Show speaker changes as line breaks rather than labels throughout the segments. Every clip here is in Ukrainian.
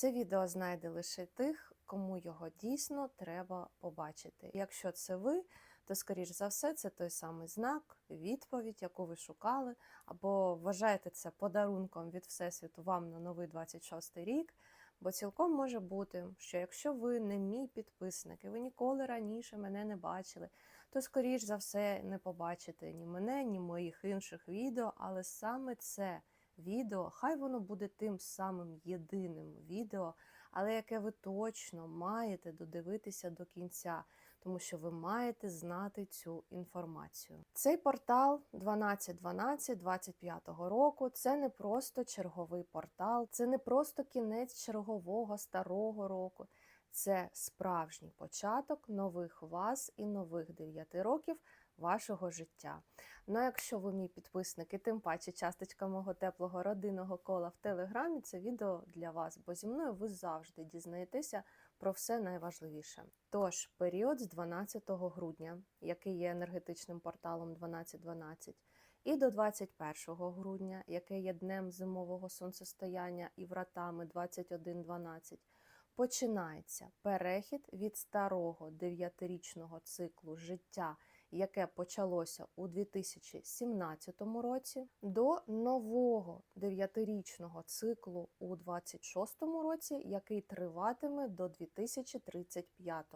Це відео знайде лише тих, кому його дійсно треба побачити. Якщо це ви, то скоріш за все це той самий знак, відповідь, яку ви шукали, або вважаєте це подарунком від Всесвіту вам на новий 26 рік. Бо цілком може бути, що якщо ви не мій підписник, і ви ніколи раніше мене не бачили, то скоріш за все не побачите ні мене, ні моїх інших відео, але саме це відео, хай воно буде тим самим єдиним відео, але яке ви точно маєте додивитися до кінця, тому що ви маєте знати цю інформацію. Цей портал 1212 25 року це не просто черговий портал, це не просто кінець чергового старого року. Це справжній початок нових вас і нових 9 років вашого життя. Ну, а якщо ви мій підписник і тим паче часточка мого теплого родинного кола в телеграмі, це відео для вас, бо зі мною ви завжди дізнаєтеся про все найважливіше. Тож, період з 12 грудня, який є енергетичним порталом 1212, і до 21 грудня, який є днем зимового сонцестояння і вратами 2112, починається перехід від старого дев'ятирічного циклу життя, яке почалося у 2017 році, до нового дев'ятирічного циклу у 2026 році, який триватиме до 2035.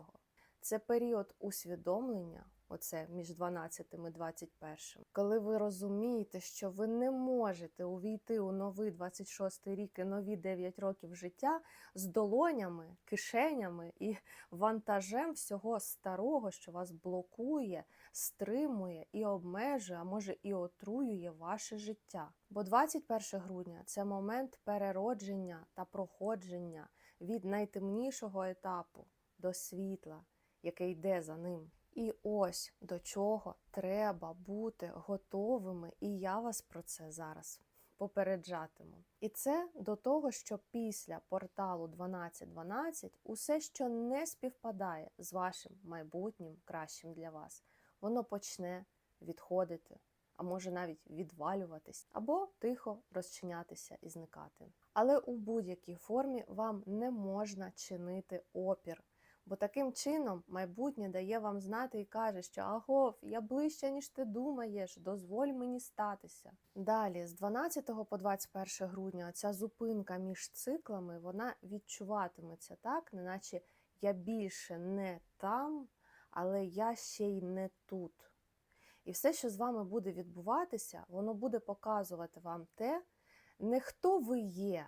Це період усвідомлення, оце між 12 і 21, коли ви розумієте, що ви не можете увійти у новий 26 рік і нові 9 років життя з долонями, кишенями і вантажем всього старого, що вас блокує, стримує і обмежує, а може і отруює ваше життя. Бо 21 грудня це момент переродження та проходження від найтемнішого етапу до світла, яке йде за ним. І ось до чого треба бути готовими, і я вас про це зараз попереджатиму. І це до того, що після порталу 1212 усе, що не співпадає з вашим майбутнім кращим для вас, воно почне відходити, а може навіть відвалюватись, або тихо розчинятися і зникати. Але у будь-якій формі вам не можна чинити опір. Бо таким чином майбутнє дає вам знати і каже, що агов, я ближче, ніж ти думаєш, дозволь мені статися. Далі, з 12 по 21 грудня, ця зупинка між циклами вона відчуватиметься так, неначе я більше не там, але я ще й не тут. І все, що з вами буде відбуватися, воно буде показувати вам те, не хто ви є,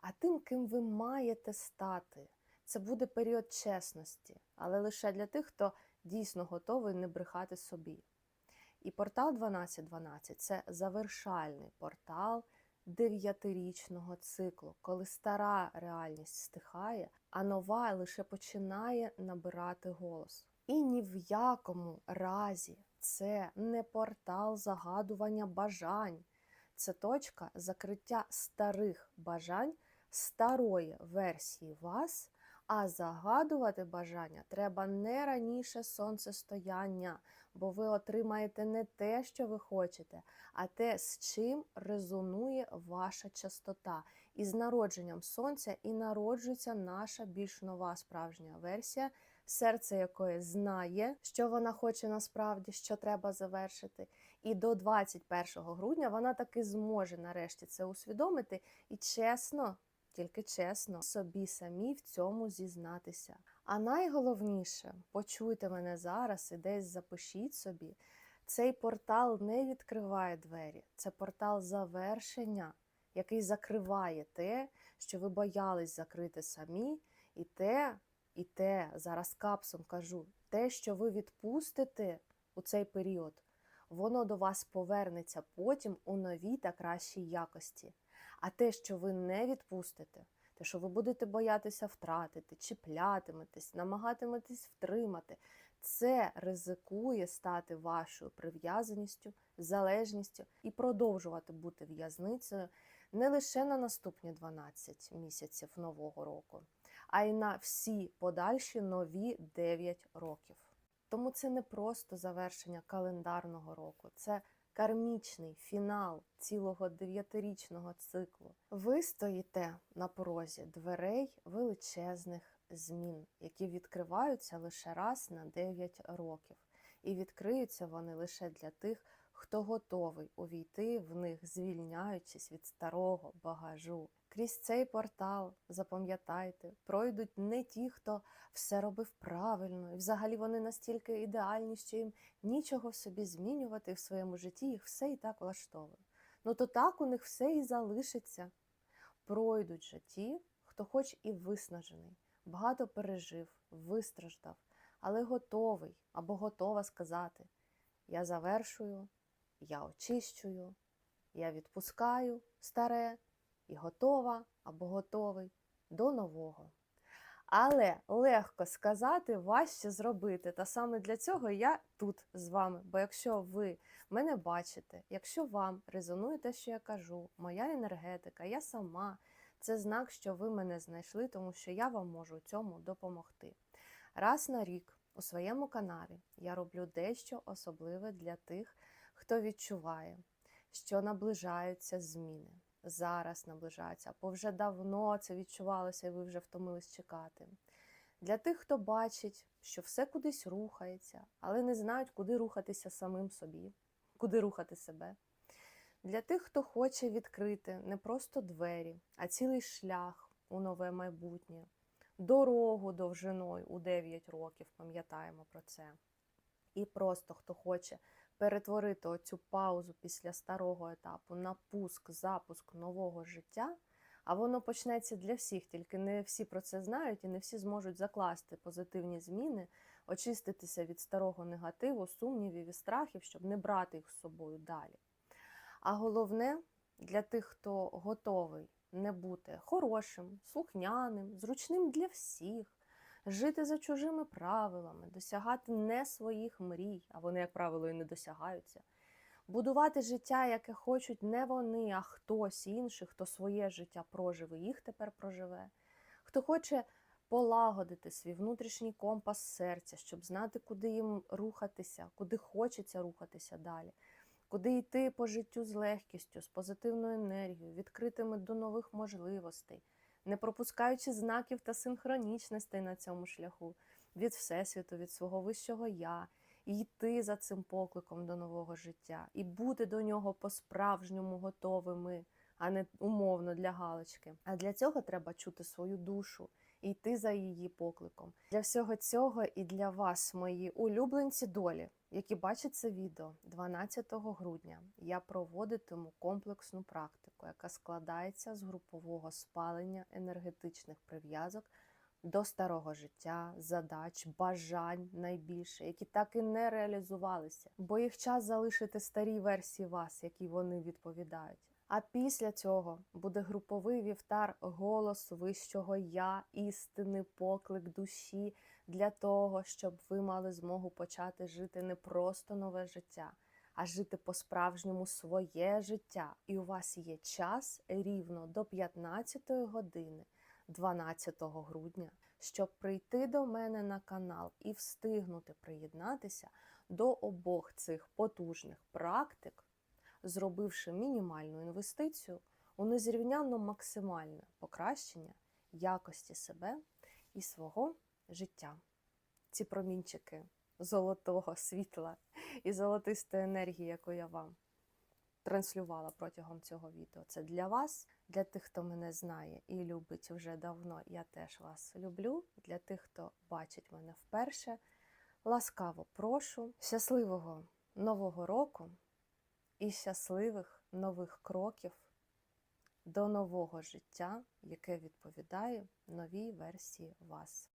а тим, ким ви маєте стати. Це буде період чесності, але лише для тих, хто дійсно готовий не брехати собі. І портал 1212 це завершальний портал дев'ятирічного циклу, коли стара реальність стихає, а нова лише починає набирати голос. І ні в якому разі це не портал загадування бажань, це точка закриття старих бажань старої версії вас. А загадувати бажання треба не раніше сонцестояння, бо ви отримаєте не те, що ви хочете, а те, з чим резонує ваша частота. І з народженням сонця і народжується наша більш нова справжня версія, серце якої знає, що вона хоче насправді, що треба завершити. І до 21 грудня вона таки зможе нарешті це усвідомити і чесно тільки чесно собі самі в цьому зізнатися. А найголовніше, почуйте мене зараз і десь запишіть собі, цей портал не відкриває двері, це портал завершення, який закриває те, що ви боялись закрити самі, і те, і те, зараз капсом кажу, те, що ви відпустите у цей період, воно до вас повернеться потім у новій та кращій якості. А те, що ви не відпустите, те, що ви будете боятися втратити, чіплятиметесь, намагатиметесь втримати, це ризикує стати вашою прив'язаністю, залежністю і продовжувати бути в'язницею не лише на наступні 12 місяців нового року, а й на всі подальші нові 9 років. Тому це не просто завершення календарного року, це кармічний фінал цілого дев'ятирічного циклу. Ви стоїте на порозі дверей величезних змін, які відкриваються лише раз на 9 років, і відкриються вони лише для тих, хто готовий увійти в них, звільняючись від старого багажу. Крізь цей портал, запам'ятайте, пройдуть не ті, хто все робив правильно, і взагалі вони настільки ідеальні, що їм нічого собі змінювати в своєму житті, їх все і так влаштовує. Ну то так у них все і залишиться. Пройдуть же ті, хто хоч і виснажений, багато пережив, вистраждав, але готовий або готова сказати: Я завершую, я очищую, я відпускаю старе і готова або готовий до нового. Але легко сказати, важче зробити. Та саме для цього я тут з вами. Бо якщо ви мене бачите, якщо вам резонує те, що я кажу, моя енергетика, я сама, це знак, що ви мене знайшли, тому що я вам можу цьому допомогти. Раз на рік у своєму каналі я роблю дещо особливе для тих, хто відчуває, що наближаються зміни зараз наближаються, або вже давно це відчувалося, і ви вже втомились чекати. Для тих, хто бачить, що все кудись рухається, але не знають, куди рухатися самим собі, куди рухати себе. Для тих, хто хоче відкрити не просто двері, а цілий шлях у нове майбутнє, дорогу довжиною у 9 років, пам'ятаємо про це. І просто хто хоче перетворити оцю паузу після старого етапу на пуск, запуск нового життя, а воно почнеться для всіх, тільки не всі про це знають і не всі зможуть закласти позитивні зміни, очиститися від старого негативу, сумнівів і страхів, щоб не брати їх з собою далі. А головне для тих, хто готовий не бути хорошим, слухняним, зручним для всіх жити за чужими правилами, досягати не своїх мрій, а вони, як правило, і не досягаються, будувати життя, яке хочуть не вони, а хтось інший, хто своє життя прожив і їх тепер проживе, хто хоче полагодити свій внутрішній компас серця, щоб знати, куди їм рухатися, куди хочеться рухатися далі. Куди йти по життю з легкістю, з позитивною енергією, відкритими до нових можливостей, не пропускаючи знаків та синхронічностей на цьому шляху. Від Всесвіту, від свого вищого я, і йти за цим покликом до нового життя, і бути до нього по-справжньому готовими, а не умовно для галочки. А для цього треба чути свою душу йти за її покликом. Для всього цього і для вас, мої улюбленці долі, які бачать це відео 12 грудня, я проводитиму комплексну практику, яка складається з групового спалення енергетичних прив'язок до старого життя, задач, бажань найбільше, які так і не реалізувалися, бо їх час залишити старій версії вас, які вони відповідають. А після цього буде груповий вівтар голос вищого я, істини, поклик душі для того, щоб ви мали змогу почати жити не просто нове життя, а жити по-справжньому своє життя. І у вас є час рівно до 15 години, 12 грудня, щоб прийти до мене на канал і встигнути приєднатися до обох цих потужних практик зробивши мінімальну інвестицію у незрівнянно максимальне покращення якості себе і свого життя. Ці промінчики золотого світла і золотистої енергії, яку я вам транслювала протягом цього відео. Це для вас, для тих, хто мене знає і любить вже давно. Я теж вас люблю. Для тих, хто бачить мене вперше. Ласкаво прошу, щасливого нового року! І щасливих нових кроків до нового життя, яке відповідає новій версії вас.